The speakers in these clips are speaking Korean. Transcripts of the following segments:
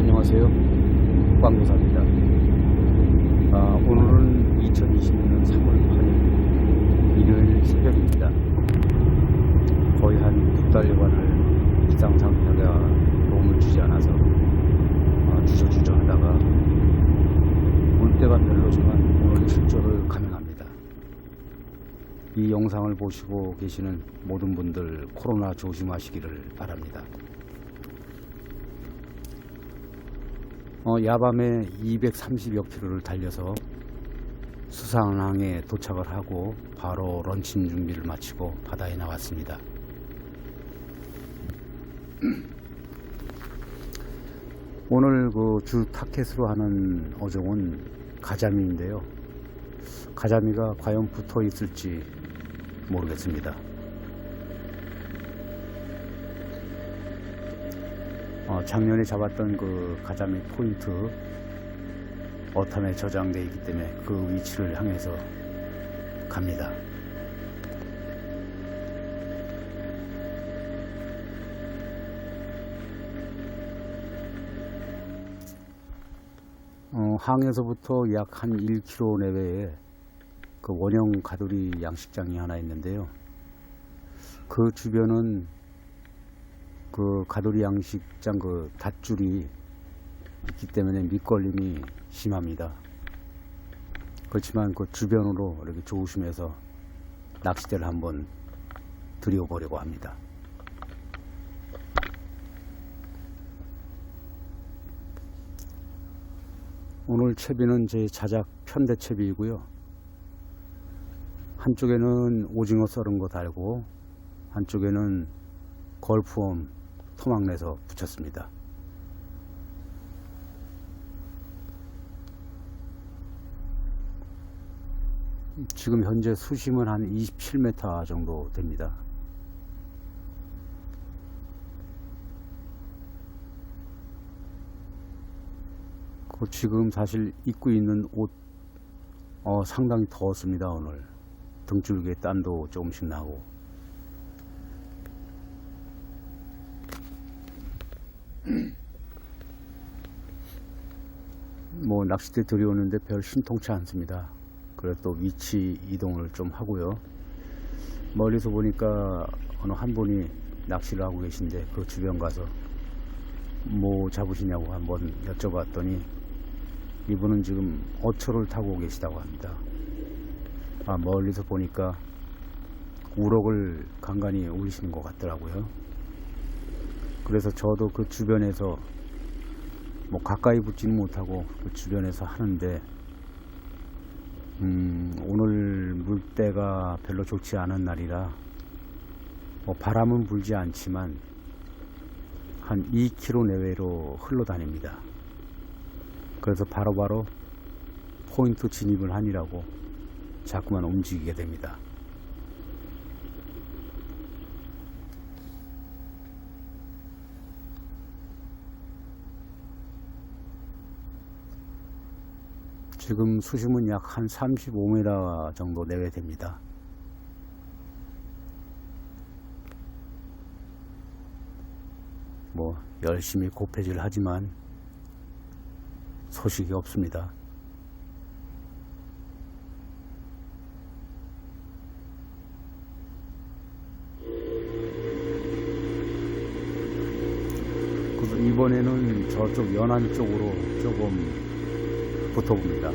안녕하세요. 광교사입니다. 아, 오늘은 2020년 3월 8일 일요일 새벽입니다. 거의 한 두 달여간을 이상 상태가 도움을 주지 않아서 아, 주저주저 하다가 올 때가 별로지만 오늘 출조를 감행합니다. 이 영상을 보시고 계시는 모든 분들 코로나 조심하시기를 바랍니다. 어, 야밤에 230여 킬로를 달려서 수상항에 도착을 하고 바로 런칭 준비를 마치고 바다에 나왔습니다. 오늘 그 주 타켓으로 하는 어종은 가자미인데요. 가자미가 과연 붙어 있을지 모르겠습니다. 어, 작년에 잡았던 그 가자미 포인트 어탐에 저장되어 있기 때문에 그 위치를 향해서 갑니다. 어, 항에서부터 약 한 1km 내외에 그 원형 가두리 양식장이 하나 있는데요. 그 주변은 그 가두리 양식장 그 닷줄이 있기 때문에 밑걸림이 심합니다. 그렇지만 그 주변으로 이렇게 조심해서 낚시대를 한번 들여보려고 합니다. 오늘 채비는 제 자작 편대 채비이고요. 한쪽에는 오징어 썰은 거 달고 한쪽에는 걸프홈 토막 내서 붙였습니다. 지금 현재 수심은 한 27m 정도 됩니다. 그 지금 사실 입고 있는 옷 어, 상당히 더웠습니다 오늘 등줄기에 땀도 조금씩 나고 뭐 낚싯대 들여오는데 별 신통치 않습니다. 그래서 또 위치 이동을 좀 하고요. 멀리서 보니까 어느 한 분이 낚시를 하고 계신데 그 주변 가서 뭐 잡으시냐고 한번 여쭤봤더니 이분은 지금 어초를 타고 계시다고 합니다. 아, 멀리서 보니까 우럭을 간간히 올리시는 것 같더라고요. 그래서 저도 그 주변에서 뭐 가까이 붙지는 못하고 그 주변에서 하는데 음, 오늘 물때가 별로 좋지 않은 날이라 뭐 바람은 불지 않지만 한 2km 내외로 흘러다닙니다. 그래서 바로바로 포인트 진입을 하니라고 자꾸만 움직이게 됩니다. 지금 수심은 약 한 35m 정도 내외 됩니다. 뭐 열심히 고패질 하지만 소식이 없습니다. 이번에는 저쪽 연안 쪽으로 조금 붙어 봅니다.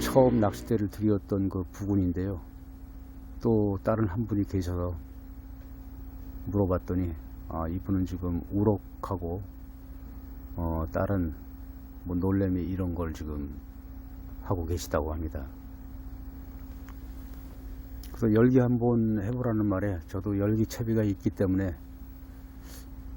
처음 낚싯대를 들였던 그 부근인데요. 또 다른 한 분이 계셔서 물어봤더니 아, 이분은 지금 우럭하고 어, 다른 뭐 놀래미 이런 걸 지금 하고 계시다고 합니다. 그래서 열기 한번 해보라는 말에 저도 열기 채비가 있기 때문에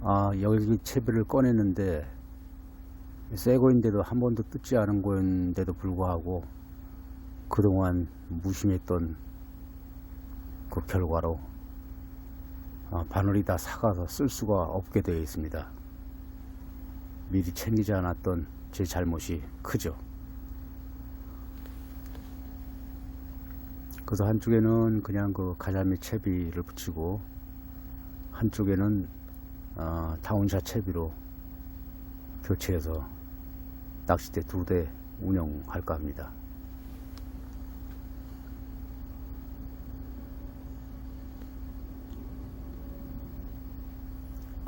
아 열기 채비를 꺼냈는데 새 거인데도 한 번도 뜯지 않은 거인데도 불구하고 그동안 무심했던 그 결과로 아, 바늘이 다 삭아서 쓸 수가 없게 되어 있습니다. 미리 챙기지 않았던 제 잘못이 크죠. 그래서 한쪽에는 그냥 그 가자미 채비를 붙이고 한쪽에는 어, 다운샷 채비로 교체해서 낚싯대 두 대 운영할까 합니다.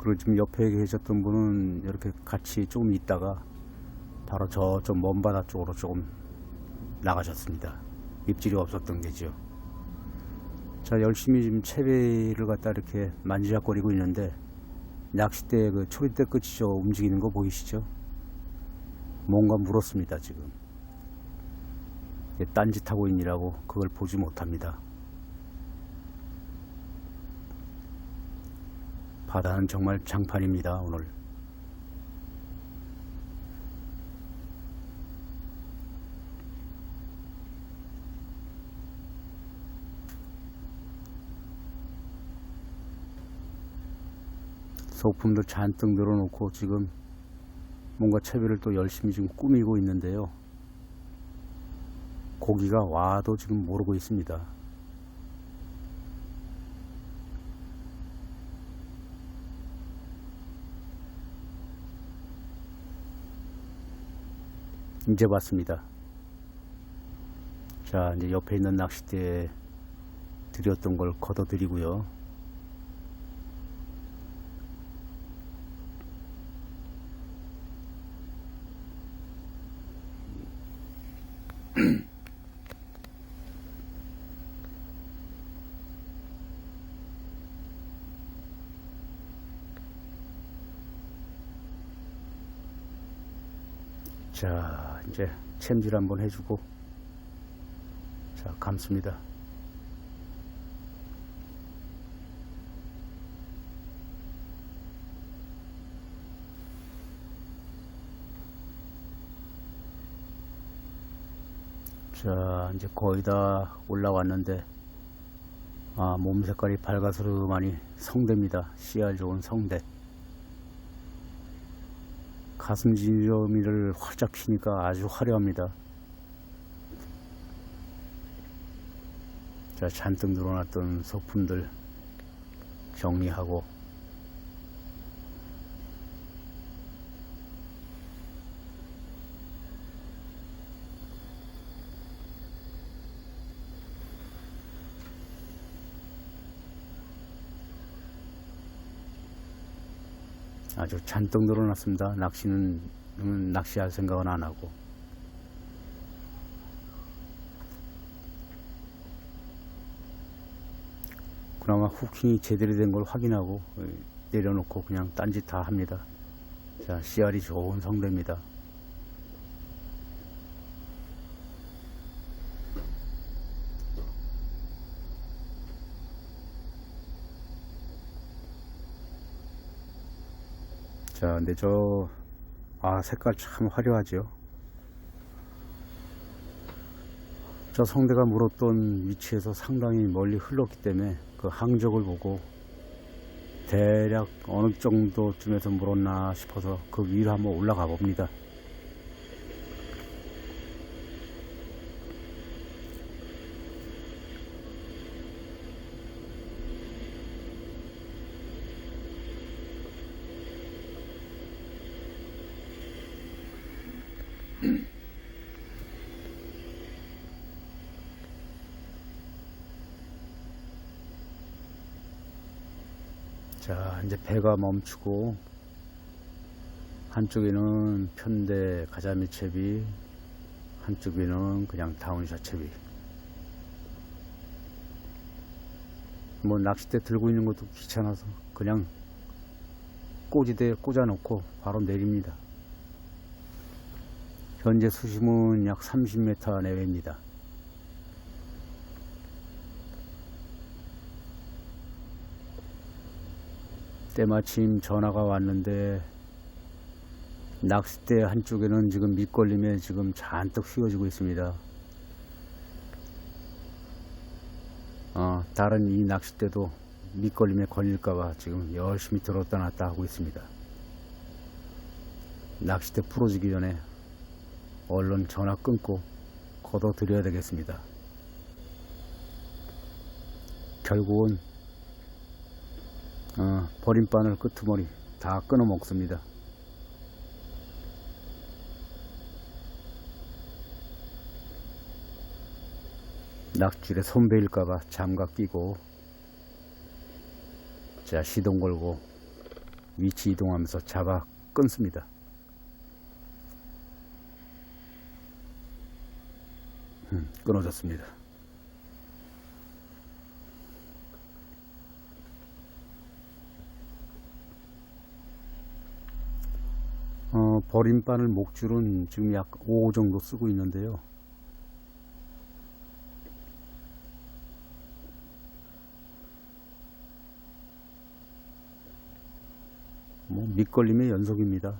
그리고 지금 옆에 계셨던 분은 이렇게 같이 조금 있다가 바로 저좀먼 바다 쪽으로 조금 나가셨습니다. 입질이 없었던 게죠. 자, 열심히 지금 채비를 갖다 이렇게 만지작거리고 있는데 낚싯대 그 초리대 끝이 저 움직이는 거 보이시죠? 뭔가 물었습니다, 지금. 딴짓하고 있니라고 그걸 보지 못합니다. 바다는 정말 장판입니다, 오늘. 소품도 잔뜩 늘어놓고 지금 뭔가 채비를 또 열심히 지금 꾸미고 있는데요. 고기가 와도 지금 모르고 있습니다. 이제 봤습니다. 자, 이제 옆에 있는 낚싯대에 드렸던 걸 걷어드리고요. 자, 이제 챔질 한번 해주고, 자, 감습니다. 자, 이제 거의 다 올라왔는데, 아, 몸 색깔이 밝아스름하니 성대입니다. 씨알 좋은 성대. 가슴 지느러미를 활짝 피니까 아주 화려합니다. 자, 잔뜩 늘어났던 소품들 정리하고 아주 잔뜩 늘어났습니다. 낚시는 음, 낚시할 생각은 안 하고 그나마 후킹이 제대로 된 걸 확인하고 어, 내려놓고 그냥 딴짓 다 합니다. 자, 씨알이 좋은 성대입니다. 자, 근데 저, 아, 색깔 참 화려하죠. 저 성대가 물었던 위치에서 상당히 멀리 흘렀기 때문에 그 항적을 보고 대략 어느 정도쯤에서 물었나 싶어서 그 위로 한번 올라가 봅니다. 자, 이제 배가 멈추고 한쪽에는 편대 가자미 채비, 한쪽에는 그냥 다운샷 채비. 뭐 낚싯대 들고 있는 것도 귀찮아서 그냥 꼬지대에 꽂아놓고 바로 내립니다. 현재 수심은 약 30m 내외입니다. 때마침 전화가 왔는데 낚싯대 한쪽에는 지금 밑걸림에 지금 잔뜩 휘어지고 있습니다. 어, 다른 이 낚싯대도 밑걸림에 걸릴까봐 지금 열심히 들었다 놨다 하고 있습니다. 낚싯대 부러지기 전에 얼른 전화 끊고 걷어 드려야 되겠습니다. 결국은 어, 버림바늘 끄트머리 다 끊어 먹습니다. 낚줄에 손 베일까봐 장갑 끼고 자 시동 걸고 위치 이동하면서 잡아 끊습니다. 음, 끊어졌습니다. 어, 버림바늘 목줄은 지금 약5 정도 쓰고 있는데요. 뭐 밑걸림의 연속입니다.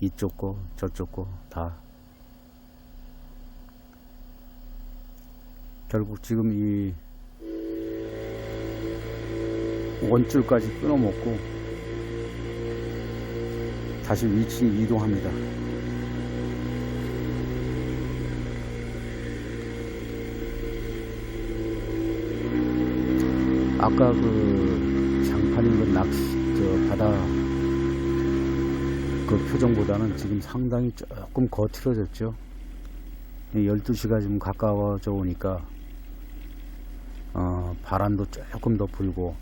이쪽 거 저쪽 거 다. 결국 지금 이 원줄까지 끊어먹고 다시 위치 이동합니다. 아까 그 장판인 그 낚시 저 바다 그 표정보다는 지금 상당히 조금 거칠어졌죠. 12시가 좀 가까워져 오니까 어, 바람도 조금 더 불고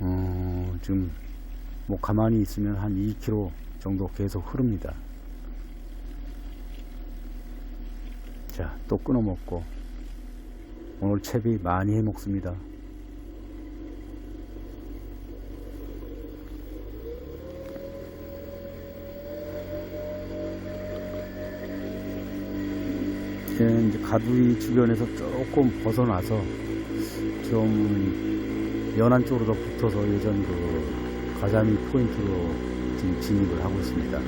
어, 지금 뭐 가만히 있으면 한 2km 정도 계속 흐릅니다. 자, 또 끊어 먹고 오늘 채비 많이 해 먹습니다. 이제 이제 가두리 주변에서 조금 벗어나서 좀 연안 쪽으로 더 붙어서 예전 그 가자미 포인트로 지금 진입을 하고 있습니다.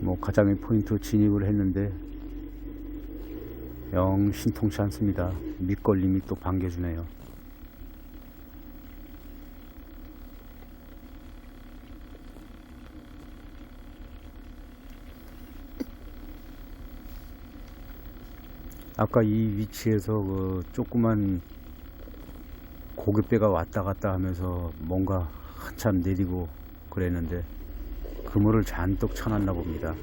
뭐 가자미 포인트 진입을 했는데 영 신통치 않습니다. 밑걸림이 또 반겨주네요. 아까 이 위치에서 그 조그만 고깃배가 왔다 갔다 하면서 뭔가 한참 내리고 그랬는데 그물을 잔뜩 쳐놨나 봅니다.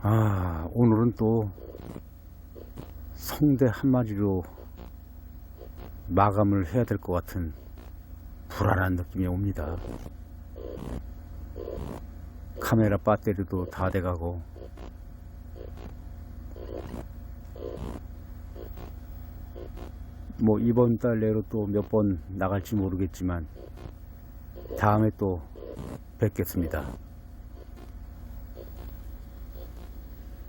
아, 오늘은 또 성대 한 마리로 마감을 해야 될 것 같은 불안한 느낌이 옵니다. 카메라 배터리도 다 돼가고 뭐 이번 달 내로 또 몇 번 나갈지 모르겠지만 다음에 또 뵙겠습니다.